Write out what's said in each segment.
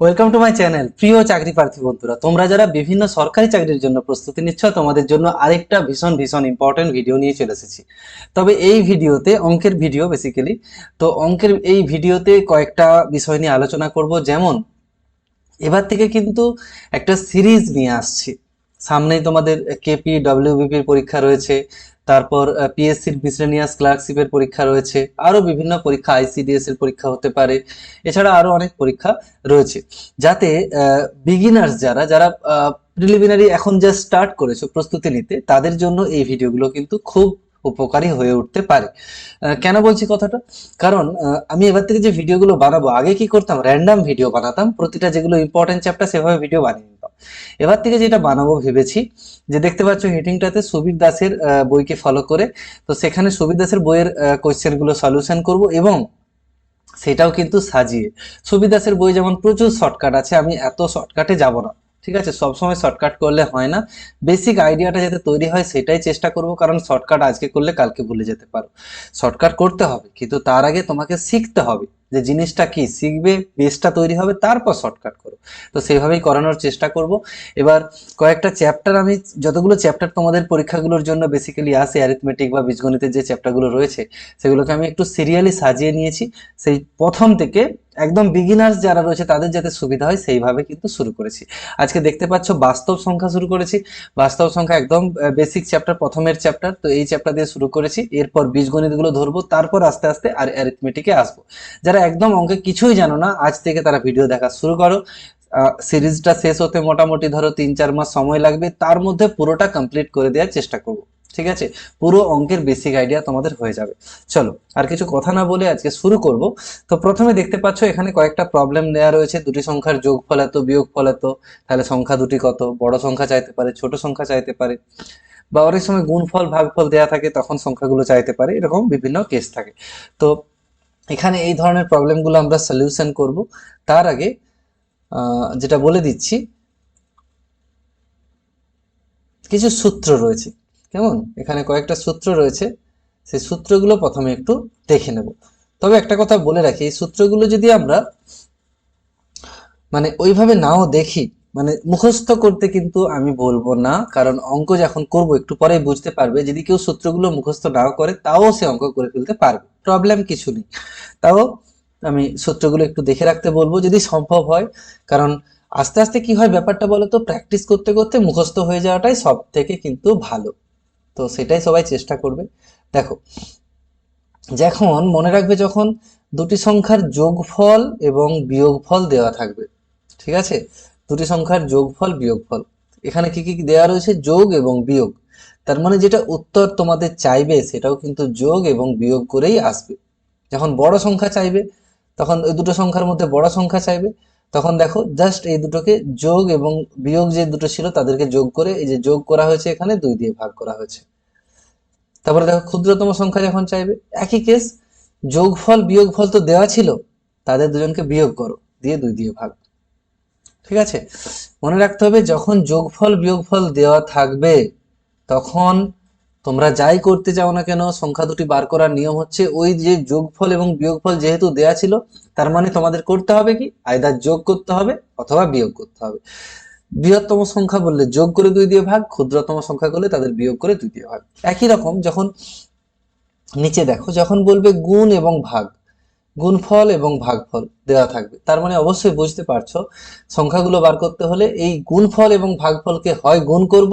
Welcome to my channel প্রিয় চাকরি প্রার্থী বন্ধুরা। তোমরা যারা বিভিন্ন সরকারি চাকরির জন্য প্রস্তুতি নিচ্ছ, তোমাদের জন্য আরেকটা ভীষণ ভীষণ ইম্পর্টেন্ট ভিডিও নিয়ে চলে এসেছি। তবে এই ভিডিওতে, অঙ্কের ভিডিও বেসিক্যালি তো অঙ্কের এই ভিডিওতে কয়েকটা বিষয় নিয়ে আলোচনা করব। যেমন, এবার থেকে কিন্তু একটা সিরিজ নিয়ে আসছি। সামনেই তোমাদের কেপি ডব্লিউবিপির পরীক্ষা রয়েছে তারপর পিএসসির মিসলেনিয়াস ক্লার্কশিপের পরীক্ষা রয়েছে। আরও বিভিন্ন পরীক্ষা আইসিডিএস এর পরীক্ষা হতে পারে। এছাড়া আরও অনেক পরীক্ষা রয়েছে। যাতে বিগিনার্স যারা যারা প্রিলিমিনারি এখন যা স্টার্ট করেছ প্রস্তুতি নিতে, তাদের জন্য এই ভিডিওগুলো কিন্তু খুব উপকারী হয়ে উঠতে পারে। কেন বলছি কথাটা? কারণ আমি এবার থেকে যে ভিডিওগুলো বানাবো, আগে কি করতাম? র্যান্ডাম ভিডিও বানাতাম, প্রতিটা যেগুলো ইম্পর্টেন্ট চ্যাপ্টার সেভাবে ভিডিও বানিয়ে এবার থেকে যেটা বানাবো ভেবেছি, যে দেখতে পাচ্ছ হেডিংটাতে সুবীর দাসের বইকে ফলো করে। তো সেখানে সুবীর দাসের বইয়ের কোয়েশ্চেনগুলো সলিউশন করব এবং সেটাও কিন্তু সাজিয়ে। সুবীর দাসের বই যেমন প্রচুর শর্টকাট আছে, আমি এত শর্টকাটে যাব না, ঠিক আছে? সবসময় শর্টকাট করলে হয় না। বেসিক আইডিয়াটা যাতে তৈরি হয় সেটাই চেষ্টা করব, কারণ শর্টকাট আজকে করলে কালকে ভুলে যেতে পারো। শর্টকাট করতে হবে, কিন্তু তার আগে তোমাকে শিখতে হবে। যে জিনিসটা কি শিখবে বেসটা তৈরি হবে, তারপর শর্টকাট করো। তো সেভাবেই করানোর চেষ্টা করব। এবার কয়েকটা চ্যাপ্টার আমি, যতগুলো চ্যাপ্টার তোমাদের পরীক্ষাগুলোর জন্য বেসিক্যালি আসে অ্যারিথমেটিক বা বীজগণিতের যে চ্যাপ্টারগুলো রয়েছে, সেগুলোকে আমি একটু সিরিয়ালি সাজিয়ে নিয়েছি। সেই প্রথম থেকে একদম বিগিনার্স যারা রয়েছে, তাদের যাতে সুবিধা হয়, সেইভাবে কিন্তু শুরু করেছি। আজকে দেখতে পাচ্ছ বাস্তব সংখ্যা শুরু করেছি। বাস্তব সংখ্যা একদম বেসিক চ্যাপ্টার প্রথমের চ্যাপ্টার তো এই চ্যাপ্টার দিয়ে শুরু করেছি। এরপর বীজগণিতগুলো ধরবো। তারপর আস্তে আস্তে আর অ্যারিথমেটিকে আসব। যারা একদম অঙ্কে কিছুই জানো না, আজ থেকে তারা ভিডিও দেখা শুরু করো। সিরিজটা শেষ হতে মোটামুটি ধরো তিন চার মাস সময় লাগবে। তার মধ্যে পুরোটা কমপ্লিট করে দেওয়ার চেষ্টা করব। ঠিক আছে? পুরো অঙ্কের বেসিক আইডিয়া তোমাদের হয়ে যাবে। চলো, আর কিছু কথা না বলে আজকে শুরু করব। তো প্রথমে দেখতে পাচ্ছ, এখানে কয়েকটা প্রবলেম দেওয়া রয়েছে। দুটি সংখ্যার যোগফল এত বিয়োগফল এত। তাহলে সংখ্যা দুটি কত? বড় সংখ্যা চাইতে পারে, ছোট সংখ্যা চাইতে পারে। বা অনেক সময় গুণফল ভাগফল দেওয়া থাকে, তখন সংখ্যাগুলো চাইতে পারে। এরকম বিভিন্ন কেস থাকে। তো এখানে এই ধরনের প্রবলেমগুলো আমরা সলিউশন করব। তার আগে যেটা বলে দিচ্ছি, কিছু সূত্র রয়েছে। কেমন? এখানে কয়েকটা সূত্র রয়েছে। সেই সূত্রগুলো প্রথমে একটু দেখে নেব। তবে একটা কথা বলে রাখি, এই সূত্রগুলো যদি আমরা মানে ওইভাবে নাও দেখি মানে মুখস্থ করতে কিন্তু আমি বলব না, কারণ অঙ্ক যখন করব একটু পরে বুঝতে পারবে। যদি কেউ সূত্রগুলো মুখস্থ নাও করে, তাও সে অঙ্ক করে ফেলতে পারবে। প্রবলেম কিছু নেই। তাও আমি সূত্রগুলো একটু দেখে রাখতে বলব, যদি সম্ভব হয়। কারণ আস্তে আস্তে কি হয় ব্যাপারটা বলো তো প্র্যাকটিস করতে করতে মুখস্থ হয়ে যাওয়াটাই সব থেকে কিন্তু ভালো। তো সেটাই সবাই চেষ্টা করবে। দেখো, যখন মনে রাখবে যখন দুটি সংখ্যার যোগফল এবং বিয়োগফল দেওয়া থাকবে, ঠিক আছে? দুটি সংখ্যার যোগফল, বিয়োগফল। এখানে কি কি দেওয়া রয়েছে? যোগ এবং বিয়োগ। তার মানে যেটা উত্তর তোমাদের চাইবে সেটাও কিন্তু যোগ এবং বিয়োগ করেই আসবে। যখন বড় সংখ্যা চাইবে, তখন ওই দুটো সংখ্যার মধ্যে বড় সংখ্যা চাইবে। তখন দেখো জাস্ট এই দুটোকে যোগ এবং বিয়োগ যে দুটো ছিল তাদেরকে যোগ করে, এই যে যোগ করা হয়েছে এখানে, দুই দিয়ে ভাগ করা হয়েছে। তারপরে দেখো ক্ষুদ্রতম সংখ্যা যখন চাইবে, একই কেস যোগফল, বিয়োগফল তো দেওয়া ছিল, তাদের দুজনকে বিয়োগ করো, দিয়ে দুই দিয়ে ভাগ। ঠিক আছে? মনে রাখতে হবে যখন যোগফল, বিয়োগফল দেওয়া থাকবে, তখন তোমরা যাই করতে চাও না কেন, সংখ্যা দুটি বার করার নিয়ম হচ্ছে ওই যে যোগফল এবং বিয়োগফল যেহেতু দেয়া ছিল, তার মানে তোমাদের করতে হবে কি? আয়দার যোগ করতে হবে অথবা বিয়োগ করতে হবে। বৃহত্তম সংখ্যা বললে যোগ করে দুই দিয়ে ভাগ, ক্ষুদ্রতম সংখ্যা করলে তাদের বিয়োগ করে দুই দিয়ে ভাগ। একই রকম যখন নিচে দেখো, যখন বলবে গুণ এবং ভাগ, গুণফল এবং ভাগফল দেওয়া থাকবে, তার মানে অবশ্যই বুঝতে পারছ, সংখ্যাগুলো বার করতে হলে এই গুণফল এবং ভাগফলকে হয় গুণ করব,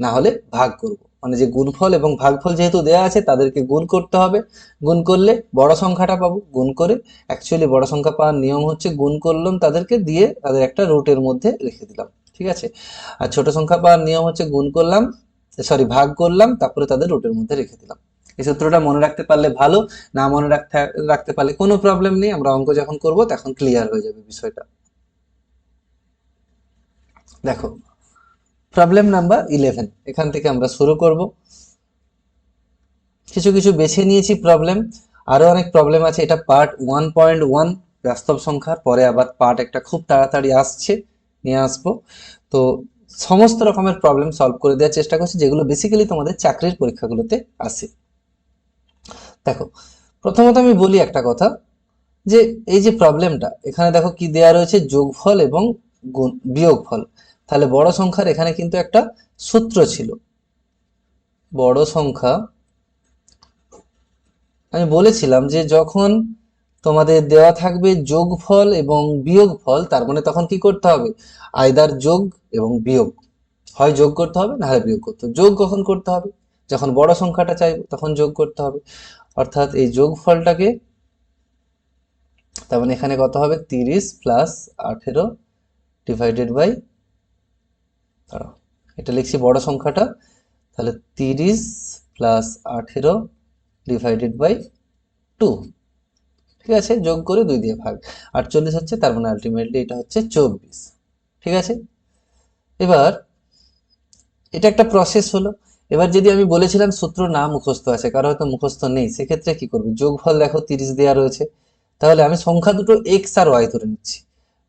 না হলে ভাগ করব। মানে যে গুণফল এবং ভাগফল যেহেতু দেওয়া আছে, তাদেরকে গুণ করতে হবে। গুণ করলে বড় সংখ্যাটা পাবো। গুণ করে অ্যাকচুয়ালি বড় সংখ্যা পাওয়ার নিয়ম হচ্ছে গুণ করলাম তাদেরকে দিয়ে তাদের একটা রুটের মধ্যে রেখে দিলাম। ঠিক আছে? আর ছোট সংখ্যা পাওয়ার নিয়ম হচ্ছে গুণ করলাম সরি ভাগ করলাম, তারপরে তাদের রুটের মধ্যে রেখে দিলাম। এই সূত্রটা মনে রাখতে পারলে ভালো, না মনে রাখতে রাখতে পারলে কোনো প্রবলেম নেই, আমরা অঙ্ক যখন করব তখন ক্লিয়ার হয়ে যাবে বিষয়টা। দেখো প্রবলেম নাম্বার ইলেভেন এখান থেকে আমরা শুরু করব। কিছু কিছু বেছে নিয়েছি প্রবলেম আরও অনেক প্রবলেম আছে। এটা পার্ট ওয়ান পয়েন্ট ওয়ান বাস্তব সংখ্যার। পরে আবার পার্ট একটা খুব তাড়াতাড়ি আসছে। নিয়ে আসব। তো সমস্ত রকমের প্রবলেম সলভ করে দেওয়ার চেষ্টা করছি, যেগুলো বেসিক্যালি তোমাদের চাকরির পরীক্ষাগুলোতে আসে দেখো, প্রথমত আমি বলি একটা কথা, যে এই যে প্রবলেমটা এখানে দেখো কি দেয়া রয়েছে, যোগফল এবং বিয়োগফল। তাহলে বড় সংখ্যার এখানে কিন্তু একটা সূত্র ছিল। বড় সংখ্যা, আমি বলেছিলাম যে যখন তোমাদের দেওয়া থাকবে যোগফল এবং বিয়োগফল, তার মানে তখন কি করতে হবে? আয়দার যোগ এবং বিয়োগ। হয় যোগ করতে হবে, না হয় বিয়োগ করতে হবে। যোগ কখন করতে হবে? যখন বড় সংখ্যাটা চাইব, তখন যোগ করতে হবে। অর্থাৎ এই যোগফলটাকে, তার মানে এখানে কত হবে? তিরিশ প্লাস আঠেরো ডিভাইডেড বাই দাঁড়াও। এটা লিখছি বড় সংখ্যাটা, তাহলে তিরিশ প্লাস আঠেরো ডিভাইডেড বাই টু ঠিক আছে? যোগ করে দুই দিয়ে ভাগ। আটচল্লিশ হচ্ছে, তার মানে আলটিমেটলি এটা হচ্ছে চব্বিশ, ঠিক আছে? এবার, এটা একটা প্রসেস হলো। এবার যদি আমি বলেছিলাম সূত্র না মুখস্থ আছে, কারও হয়তো মুখস্থ নেই, সেক্ষেত্রে কি করবে? যোগফল দেখো, তিরিশ দেওয়া রয়েছে। তাহলে আমি সংখ্যা দুটো এক্স আর ওয়াই ধরে নিচ্ছি।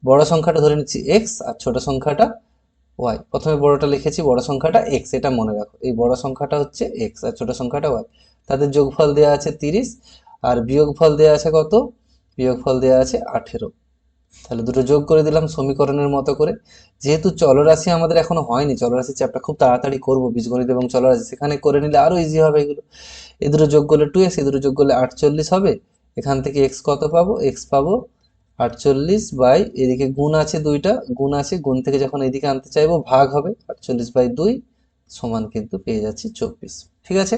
বড় সংখ্যাটা ধরে নিচ্ছি এক্স আর ছোট সংখ্যাটা ওয়াই প্রথমে বড়টা লিখেছি, বড় সংখ্যাটা এক্স এটা মনে রাখো। এই বড় সংখ্যাটা হচ্ছে এক্স আর ছোট সংখ্যাটা ওয়াই তাদের যোগফল দেওয়া আছে তিরিশ, আর বিয়োগফল দেওয়া আছে কত? বিয়োগফল দেওয়া আছে আঠেরো। তাহলে দুটো যোগ করে দিলাম সমীকরণের মতো করে। যেহেতু চলরাশি আমাদের এখনও হয়নি চলরাশি চ্যাপ্টার খুব তাড়াতাড়ি করব, বীজগণিত এবং চলরাশি, সেখানে করে নিলে আরও ইজি হবে এগুলো। এ দুটো যোগ করলে টু এক্স এ দুটো যোগ করলে আটচল্লিশ হবে। এখান থেকে এক্স কত পাবো? এক্স পাবো আটচল্লিশ বাই এদিকে গুণ আছে দুইটা, গুণ আছে, গুণ থেকে যখন এদিকে আনতে চাইব ভাগ হবে, আটচল্লিশ বাই দুই সমান কিন্তু পেয়ে যাচ্ছি চব্বিশ। ঠিক আছে?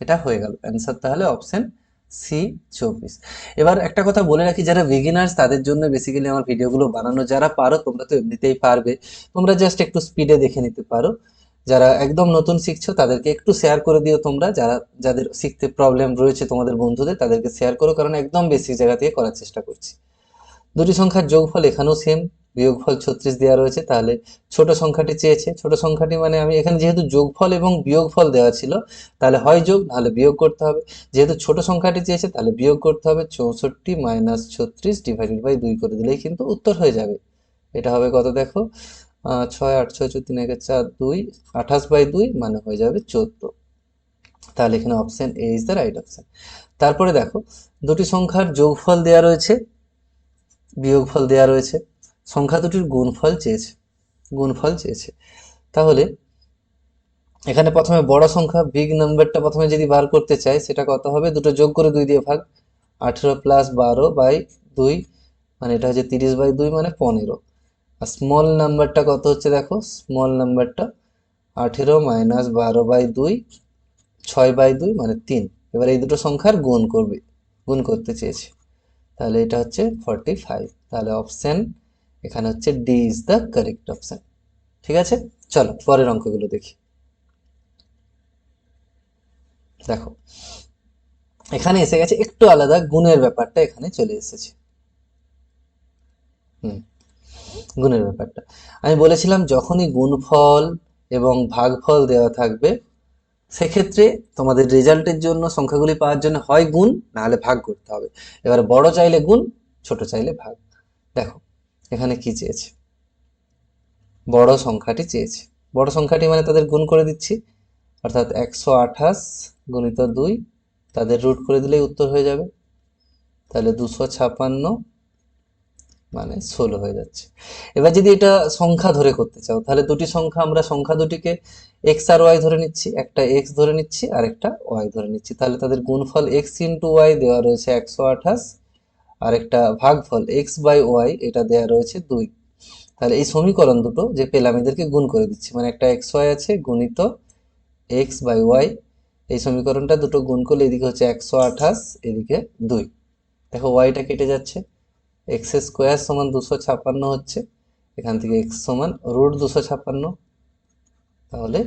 এটা হয়ে গেল। অ্যান্সার তাহলে অপশন সি চব্বিশ। এবার একটা কথা বলে রাখি, যারা বিগিনার্স তাদের জন্য বেসিক্যালি আমার ভিডিওগুলো বানানো, যারা পারো তোমরা তো এমনিতেই পারবে। তোমরা জাস্ট একটু স্পিডে দেখে নিতে পারো। যারা একদম নতুন শিখছো, তাদেরকে একটু শেয়ার করে দিও তোমরা। যারা, যাদের শিখতে প্রবলেম রয়েছে তোমাদের বন্ধুদের, তাদেরকে শেয়ার করো, কারণ একদম বেসিক জায়গা থেকে করার চেষ্টা করছি। দুটি সংখ্যার যোগফল এখানেও সেম বিয়োগফল ছত্রিশ দেওয়া রয়েছে, তাহলে ছোট সংখ্যাটি চেয়েছে। ছোট সংখ্যাটি মানে আমি এখানে যেহেতু যোগফল এবং বিয়োগফল দেওয়া ছিল, তাহলে হয় যোগ, নাহলে বিয়োগ করতে হবে। যেহেতু ছোট সংখ্যাটি চেয়েছে, তাহলে বিয়োগ করতে হবে, চৌষট্টি মাইনাস ছত্রিশ ডিভাইডেড বাই দুই করে দিলেই কিন্তু উত্তর হয়ে যাবে। এটা হবে কত দেখো? ছয়, আট, ছয়, তিন, একে চার, দুই, আঠাশ বাই দুই মানে হয়ে যাবে চোদ্দ। তাহলে এখানে option A is the right option তারপরে দেখো, দুটি সংখ্যার যোগফল দেওয়া রয়েছে বিয়োগফল দেওয়া রয়েছে, সংখ্যা দুটির গুণফল চেয়েছে গুণফল চেয়েছে। তাহলে, এখানে প্রথমে বড় সংখ্যা বিগ নাম্বারটা প্রথমে যদি বার করতে চাই, সেটা কত হবে? দুটো যোগ করে দুই দিয়ে ভাগ, আঠেরো প্লাস বারো বাই দুই মানে এটা হচ্ছে তিরিশ বাই দুই মানে পনেরো। আর স্মল নাম্বারটা কত হচ্ছে দেখো? স্মল নাম্বারটা আঠেরো মাইনাস বারো বাই দুই, ছয় বাই দুই মানে তিন। এবার এই দুটো সংখ্যার গুণ করবে, গুণ করতে চেয়েছে। তাহলে এটা হচ্ছে ফর্টি ফাইভ তাহলে অপশান এখানে হচ্ছে D is the correct option ঠিক আছে? চলো, পরের অঙ্কগুলো দেখি। দেখো, এখানে এসে গেছে একটু আলাদা গুণের ব্যাপারটা এখানে চলে এসেছে। হুম, গুণের ব্যাপারটা। আমি বলেছিলাম যখনই গুণফল এবং ভাগফল দেওয়া থাকবে সেক্ষেত্রে তোমাদের রেজাল্টের জন্য সংখ্যাগুলি পাওয়ার জন্য হয় গুণ, নাহলে ভাগ করতে হবে। এবার বড় চাইলে গুণ, ছোট চাইলে ভাগ। দেখো, এখানে কি চেয়েছে? বড় সংখ্যাটি চেয়েছে। বড় সংখ্যাটি মানে তাদের গুণ করে দিচ্ছি। অর্থাৎ একশো আঠাশ গুণিত দুই, তাদের রুট করে দিলেই উত্তর হয়ে যাবে। তাহলে দুশো ছাপান্ন মানে ষোলো হয়ে যাচ্ছে। এবার যদি এটা সংখ্যা ধরে করতে চাও, তাহলে দুটি সংখ্যা আমরা, সংখ্যা দুটিকে এক্স আর ওয়াই ধরে নিচ্ছি, একটা এক্স ধরে নিচ্ছি, আর একটা ওয়াই ধরে নিচ্ছি। তাহলে তাদের গুণফল এক্স ইন্টু ওয়াই দেওয়া রয়েছে একশো আঠাশ, আর একটা ভাগফল এক্স বাই ওয়াই এটা দেওয়া রয়েছে দুই। তাহলে এই সমীকরণ দুটো যে পেলাম, এদেরকে গুণ করে দিচ্ছি। মানে একটা এক্স ওয়াই আছে, গুণিত এক্স বাই ওয়াই এই সমীকরণটা দুটো গুণ করলে এদিকে হচ্ছে একশো আঠাশ, এদিকে দুই। দেখো ওয়াইটা কেটে যাচ্ছে। এক্স স্কোয়ার সমান দুশো ছাপ্পান্ন হচ্ছে। এখান থেকে এক্স সমান রুট দুশো ছাপ্পান্ন। তাহলে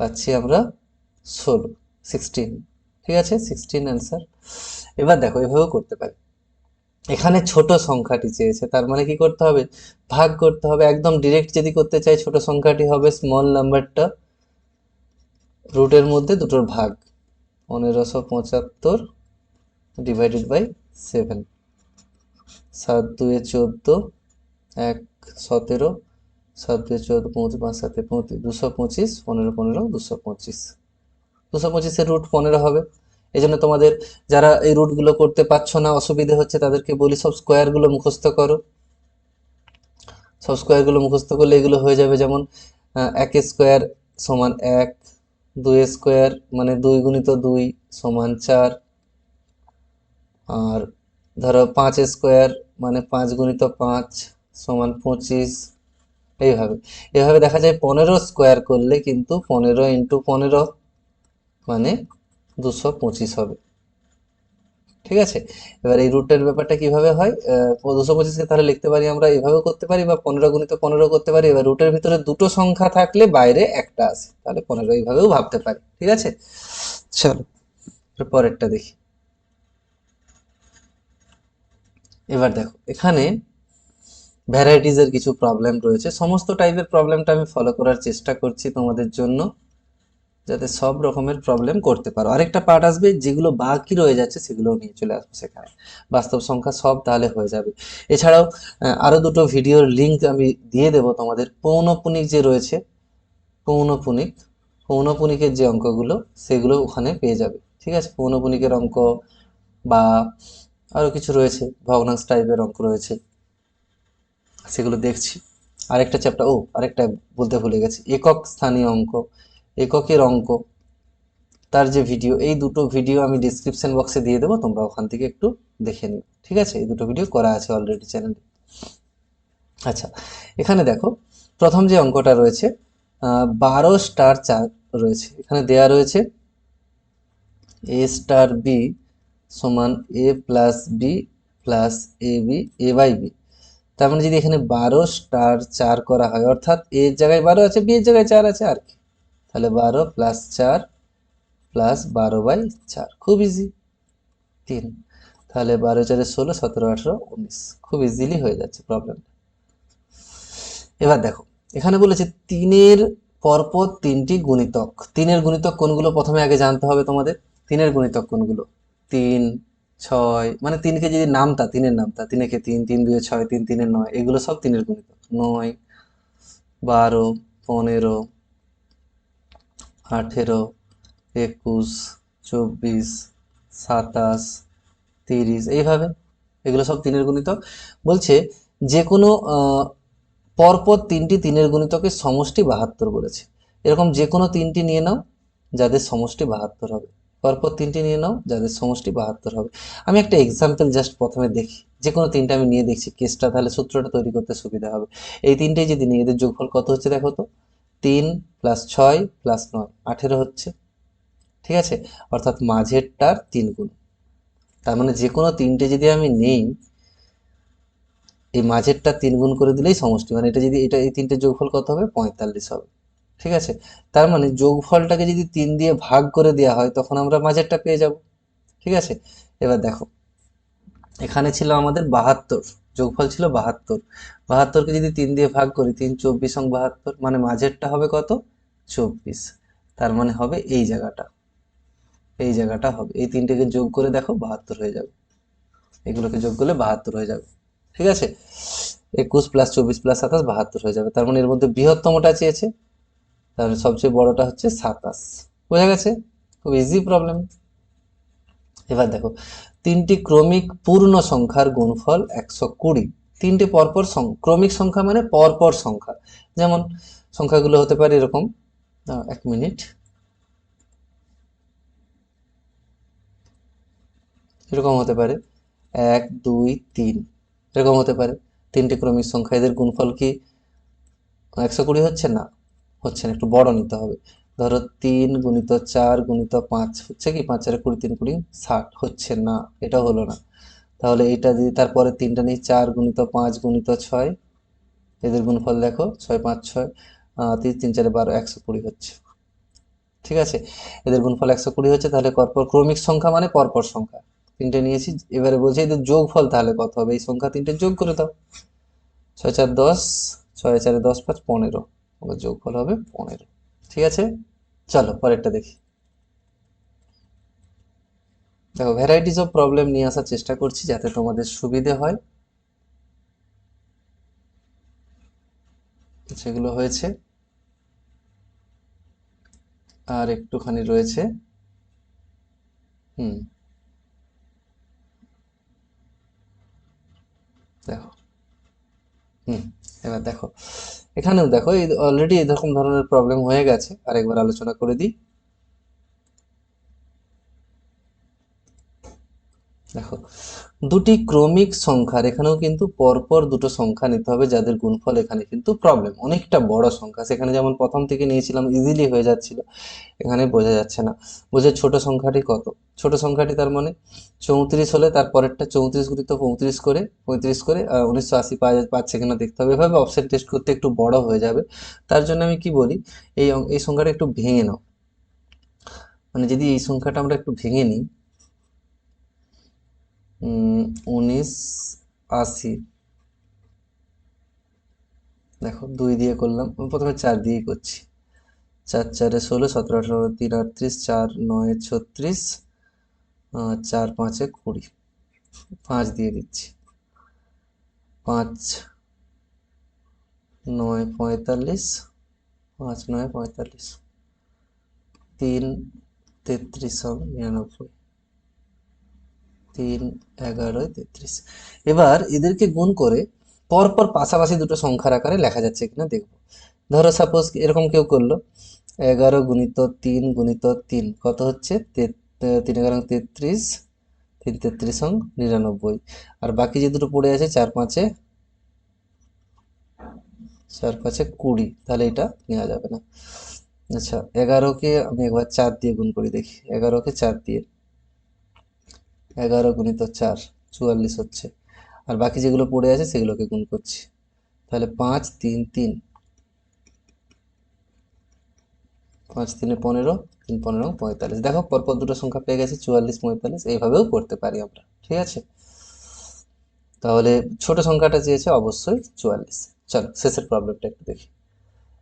পাচ্ছি আমরা ষোলো সিক্সটিন ঠিক আছে? সিক্সটিন অ্যান্সার এবার দেখো, এভাবেও করতে পারি। এখানে ছোট সংখ্যাটি চেয়েছে, তার মানে কি করতে হবে? ভাগ করতে হবে। একদম ডিরেক্ট যদি করতে চাই, ছোট সংখ্যাটি হবে স্মল নাম্বারটা রুটের মধ্যে দুটোর ভাগ। পনেরোশো পঁচাত্তর ডিভাইডেড বাই সেভেন সাত দুয়ে চোদ্দ, এক সতেরো, সাত দুয়ে চোদ্দ পঁচিশ পাঁচ সাতে পঁচিশ দুশো পঁচিশ, পনেরো পনেরো, দুশো পঁচিশ। দুশো পঁচিশের রুট পনেরো হবে। এই জন্য তোমাদের যারা এই রুটগুলো করতে পারছ না, অসুবিধে হচ্ছে, তাদেরকে বলি সব স্কোয়ারগুলো মুখস্থ করো। সব স্কোয়ারগুলো মুখস্থ করলে এগুলো হয়ে যাবে যেমন এক স্কোয়ার সমান এক, দুই স্কোয়ার মানে দুই গুণিত দুই সমান চার, আর ধরো পাঁচ স্কোয়ার মানে পাঁচ গুণিত পাঁচ সমান পঁচিশ, এইভাবে। এভাবে দেখা যায় পনেরো স্কোয়ার করলে কিন্তু পনেরো ইন্টু পনেরো মানে দুশো পঁচিশ হবে। ঠিক আছে? এবার এই রুটের ব্যাপারটা কীভাবে হয়? দুশো পঁচিশকে তাহলে লিখতে পারি আমরা এইভাবেও করতে পারি বা পনেরো গুণিত পনেরো করতে পারি। এবার রুটের ভিতরে দুটো সংখ্যা থাকলে বাইরে একটা আসে তাহলে পনেরো এইভাবেও ভাবতে পারি। ঠিক আছে? চলো পরেরটা দেখি। এবার দেখো, এখানে ভ্যারাইটিজের কিছু প্রবলেম রয়েছে। সমস্ত টাইপের প্রবলেমটা আমি ফলো করার চেষ্টা করছি তোমাদের জন্য, যাতে সব রকমের প্রবলেম করতে পারো। আরেকটা পার্ট আসবে, যেগুলো বাকি রয়ে যাচ্ছে সেগুলো নিয়ে চলে আসব সেখানে। বাস্তব সংখ্যা সব তাহলে হয়ে যাবে। এছাড়াও আরও দুটো ভিডিওর লিঙ্ক আমি দিয়ে দেব তোমাদের। পৌনপুনিক যে রয়েছে, পৌনপুনিক, পৌনপুনিকের যে অঙ্কগুলো, সেগুলো ওখানে পেয়ে যাবে। ঠিক আছে? পৌনপুনিকের অঙ্ক বা আরও কিছু রয়েছে, ভগ্নাংশ টাইপের অঙ্ক রয়েছে। সেগুলো দেখছি। আরেকটা চ্যাপ্টার ও, আরেকটা বলতে ভুলে গেছি। একক স্থানীয় অঙ্ক, এককের অঙ্ক। তার যে ভিডিও এই দুটো ভিডিও আমি ডিসক্রিপশন বক্সে দিয়ে দেবো, তোমরা ওখান থেকে একটু দেখে নিও। ঠিক আছে? এই দুটো ভিডিও করা আছে অলরেডি চ্যানেলে আচ্ছা এখানে দেখো, প্রথম যে অঙ্কটা রয়েছে বারো স্টার চার রয়েছে। এখানে দেয়া রয়েছে এ স্টার বি সমান A plus B plus A B A by B তার মানে যদি এখানে বারো স্টার চার করা হয়, অর্থাৎ এর জায়গায় বারো আছে বি এর জায়গায় চার আছে আর কি। তাহলে বারো প্লাস চার প্লাস বারো বাই চার, খুব ইজি তিন। তাহলে বারো চারে ষোলো, সতেরো, আঠেরো, উনিশ। খুব ইজিলি হয়ে যাচ্ছে প্রবলেম এবার দেখো, এখানে বলেছে তিনের পরপর তিনটি গুণিতক। তিনের গুণিতক কোনগুলো? প্রথমে আগে জানতে হবে তোমাদের। তিনের গুণিতক কোনগুলো? তিন, ছয় মানে তিনকে যদি নামতা, তিনের নামতা, তিনেকে তিন তিন, দুয়ে ছয়, তিন তিনের নয়, এগুলো সব তিনের গুণিতক। নয়, বারো, পনেরো, আঠেরো, একুশ, চব্বিশ, সাতাশ, তিরিশ, এইভাবে এগুলো সব তিনের গুণিতক। বলছে যে কোনো পরপর তিনটি তিনের গুণিতকের সমষ্টি বাহাত্তর বলেছে। এরকম যে কোনো তিনটি নিয়ে নাও, যাদের সমষ্টি বাহাত্তর হবে। পরপর তিনটি নিয়ে নাও, যাদের সমষ্টি বাহাত্তর হবে। আমি একটা এক্সাম্পল জাস্ট প্রথমে দেখি। যে কোনো তিনটা আমি নিয়ে দেখছি কেসটা তাহলে সূত্রটা তৈরি করতে সুবিধা হবে। এই তিনটেই যদি নিই, এদের যোগফল কত হচ্ছে দেখো তো? তিন প্লাস ছয় প্লাস নয়, আঠেরো হচ্ছে। ঠিক আছে? অর্থাৎ মাঝেরটার তিন গুণ। তার মানে যে কোনো তিনটে যদি আমি নেই, এই মাঝেরটা তিন গুণ করে দিলেই সমষ্টি। মানে এটা যদি, এটা এই তিনটে যোগফল কত হবে? পঁয়তাল্লিশ হবে। ঠিক আছে? তার মানে যোগফলটাকে যদি তিন দিয়ে ভাগ করে দেওয়া হয়, তখন আমরা মাঝেরটা পেয়ে যাব। ঠিক আছে? এবার দেখো, এখানে ছিল আমাদের বাহাত্তর। যোগফল ছিল বাহাত্তর। বাহাত্তরকে যদি তিন দিয়ে ভাগ করি, তিন চব্বিশ অঙ্ক বাহাত্তর মানে মাঝেরটা হবে কত? চব্বিশ। তার মানে হবে এই জায়গাটা। এই জায়গাটা হবে। এই তিনটেকে যোগ করে দেখো, বাহাত্তর হয়ে যাবে। এগুলোকে যোগ করলে বাহাত্তর হয়ে যাবে। ঠিক আছে? একুশ প্লাস চব্বিশ প্লাস সাতাশ, বাহাত্তর হয়ে যাবে। তার মানে এর মধ্যে বৃহত্তমটা চেয়েছে। তাহলে সবচেয়ে বড়টা হচ্ছে সাতাশ। বোঝা গেছে? খুব ইজি প্রবলেম এবার দেখো, তিনটি ক্রমিক পূর্ণ সংখ্যার গুণফল একশো কুড়ি। তিনটি পরপর ক্রমিক সংখ্যা মানে পরপর সংখ্যা। যেমন, সংখ্যাগুলো হতে পারে এরকম এক মিনিট। এরকম হতে পারে এক, দুই, তিন। এরকম হতে পারে। তিনটি ক্রমিক সংখ্যা, এদের গুণফল কি একশো কুড়ি হচ্ছে? না। হচ্ছে না, একটু বড় নিতে হবে। ধরো তিন গুণিত চার গুণিত পাঁচ, হচ্ছে কি? পাঁচ চারে কুড়ি, তিন কুড়ি ষাট, হচ্ছে না, এটা হলো না। তাহলে এটা যদি তারপরে তিনটা নিই চার গুণিত পাঁচ গুণিত ছয়, এদের গুণফল দেখো, ছয় পাঁচ ছয় তিন তিন চারে বারো, একশো কুড়ি হচ্ছে। ঠিক আছে? এদের গুণফল একশো কুড়ি হচ্ছে, তাহলে পরপর ক্রমিক সংখ্যা মানে পরপর সংখ্যা। তিনটে নিয়েছি, এবারে বলছে এদের যোগফল তাহলে কত হবে? এই সংখ্যা তিনটে যোগ করে দাও। ছয় চার দশ, ছয় চারে দশ পাঁচ, পনেরো। ওর যোগফল হবে পনেরো। ঠিক আছে? চলো, পরেরটা দেখি। দেখো ভ্যারাইটিস অফ প্রবলেম নিয়ে আসার চেষ্টা করছি যাতে তোমাদের সুবিধে হয়। সেগুলো হয়েছে। আর একটুখানি রয়েছে। হুম। দেখো হুম, এবার দেখো। এখানেও দেখো, এই অলরেডি এরকম ধরনের প্রবলেম হয়ে গেছে। আরেকবার আলোচনা করে দিই। দেখো দুটি ক্রমিক সংখ্যার, এখানেও কিন্তু পরপর দুটো সংখ্যা নিতে হবে যাদের গুণফল এখানে কিন্তু প্রবলেম অনেকটা বড় সংখ্যা। সেখানে যেমন প্রথম থেকে নিয়েছিলাম ইজিলি হয়ে যাচ্ছিল, এখানে বোঝা যাচ্ছে না। বোঝে ছোট সংখ্যাটি কত? ছোট সংখ্যাটি তার মানে চৌত্রিশ হলে তার পরেরটা চৌত্রিশ গুণিত পঁয়ত্রিশ করে পঁয়ত্রিশ করে উনিশশো আশি পাওয়া পাচ্ছে কিনা দেখতে হবে। এভাবে অপশন টেস্ট করতে একটু বড় হয়ে যাবে। তার জন্য আমি কি বলি, এই এই সংখ্যাটা একটু ভেঙে নাও। মানে যদি এই সংখ্যাটা আমরা একটু ভেঙে নিই উনিশ আশি। দেখো, দুই দিয়ে করলাম প্রথমে চার দিয়েই করছি। চার চারে ষোলো, সতেরো, আঠারো, তিন, আটত্রিশ, চার, নয়, ছত্রিশ চার, পাঁচে কুড়ি। পাঁচ দিয়ে দিচ্ছি। পাঁচ, নয়, পঁয়তাল্লিশ, পাঁচ, নয়, পঁয়তাল্লিশ। তিন, তেত্রিশ নিরানব্বই। তিন এগারোয় তেত্রিশ। এবার এদেরকে গুণ করে পরপর পাশাপাশি দুটো সংখ্যার আকারে লেখা যাচ্ছে কিনা দেখব। ধরো সাপোজ এরকম কেউ করল, এগারো গুণিত তিন গুণিত তিন, কত হচ্ছে? তিন এগারো তেত্রিশ, তিন তেত্রিশ সং নিরানব্বই। আর বাকি যে দুটো পড়ে আছে, চার পাঁচে চার পাঁচে কুড়ি, তাহলে এটা নেওয়া যাবে না। আচ্ছা এগারোকে আমি একবার চার দিয়ে গুণ করি দেখি। এগারোকে চার দিয়ে এগারো গুণিত চার, চুয়াল্লিশ হচ্ছে। আর বাকি যেগুলো পড়ে আছে সেগুলোকে গুণ করছি। তাহলে পাঁচ তিন তিন। পাঁচ তিনে পনেরো, তিন পনেরো, পঁয়তাল্লিশ। দেখো, পরপর দুটো সংখ্যা পেয়ে গেছি, চুয়াল্লিশ, পঁয়তাল্লিশ। এইভাবেও করতে পারি আমরা। ঠিক আছে? তাহলে ছোট সংখ্যাটা চেয়েছে অবশ্যই চুয়াল্লিশ। চলো, শেষের প্রবলেমটা একটু দেখি।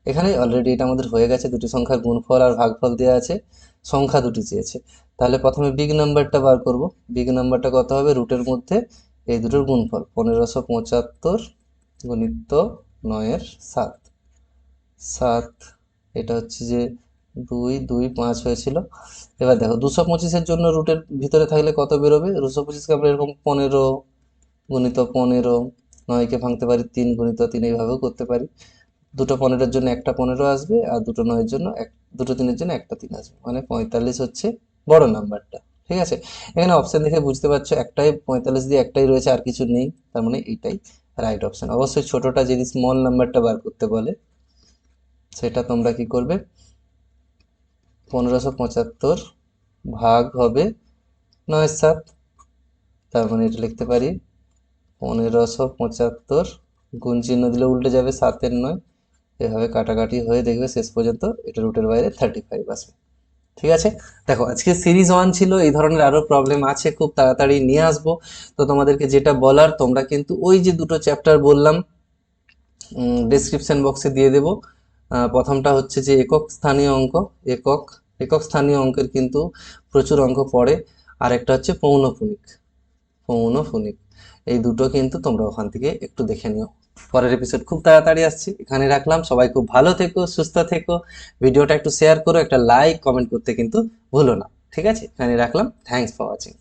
এখানে অলরেডি এটা আমাদের হয়ে গেছে, দুটি সংখ্যার গুণফল আর ভাগফল দেওয়া আছে, সংখ্যা দুটি চেয়েছে। তাহলে প্রথমে বিগ নাম্বারটা বার করব। বিগ নাম্বারটা কত হবে? রুটের মধ্যে এই দুটোর গুণফল, পনেরোশো পঁচাত্তর গুণিত নয়ের সাত। সাত, এটা হচ্ছে যে দুই দুই, পাঁচ হয়েছিল। এবার দেখো, দুশো পঁচিশের জন্য রুটের ভিতরে থাকলে কত বেরোবে? দুশো পঁচিশকে আমরা এরকম পনেরো গুণিত পনেরো, নয়কে ভাঙতে পারি তিন গুণিত তিন, এইভাবেও করতে পারি। দুটো পনেরোর জন্য একটা পনেরো আসবে আর দুটো নয়ের জন্য এক, দুটো তিনের জন্য একটা তিন আসবে। মানে পঁয়তাল্লিশ হচ্ছে বড় নাম্বারটা, ঠিক আছে? এখানে অপশান দেখে বুঝতে পারছ একটাই, পঁয়তাল্লিশ দিয়ে একটাই রয়েছে, আর কিছু নেই। তার মানে এইটাই রাইট অপশান অবশ্যই ছোটটা যদি স্মল নাম্বারটা বার করতে বলে, সেটা তোমরা কি করবে? পনেরোশো পঁচাত্তর ভাগ হবে নয় সাত, তার মানে এটা লিখতে পারি পনেরোশো পঁচাত্তর গুণ চিহ্ন দিলে উল্টে যাবে সাতের নয়। এভাবে কাটাকাটি হয়ে দেখবে শেষ পর্যন্ত এটা রুটের বাইরে থার্টি ফাইভ আসবে। ঠিক আছে? দেখো, আজকে সিরিজ ওয়ান ছিল, এই ধরনের আরও প্রবলেম আছে, খুব তাড়াতাড়ি নিয়ে আসব। তো তোমাদেরকে যেটা বলার, তোমরা কিন্তু ওই যে দুটো চ্যাপ্টার বললাম ডেসক্রিপশন বক্সে দিয়ে দেবো। প্রথমটা হচ্ছে যে একক স্থানীয় অঙ্ক, একক একক স্থানীয় অঙ্কের কিন্তু প্রচুর অঙ্ক পড়ে। আর একটা হচ্ছে পৌনপুনিক পৌনপুনিক। এই দুটো কিন্তু তোমরা ওখান থেকে একটু দেখে নিও। পরের এপিসোড খুব তাড়াতাড়ি আসছি। এখানে রাখলাম। সবাই খুব ভালো থেকো, সুস্থ থেকো। ভিডিওটা একটু শেয়ার করো, একটা লাইক কমেন্ট করতে কিন্তু ভুলো না। ঠিক আছে? এখানে রাখলাম। Thanks for watching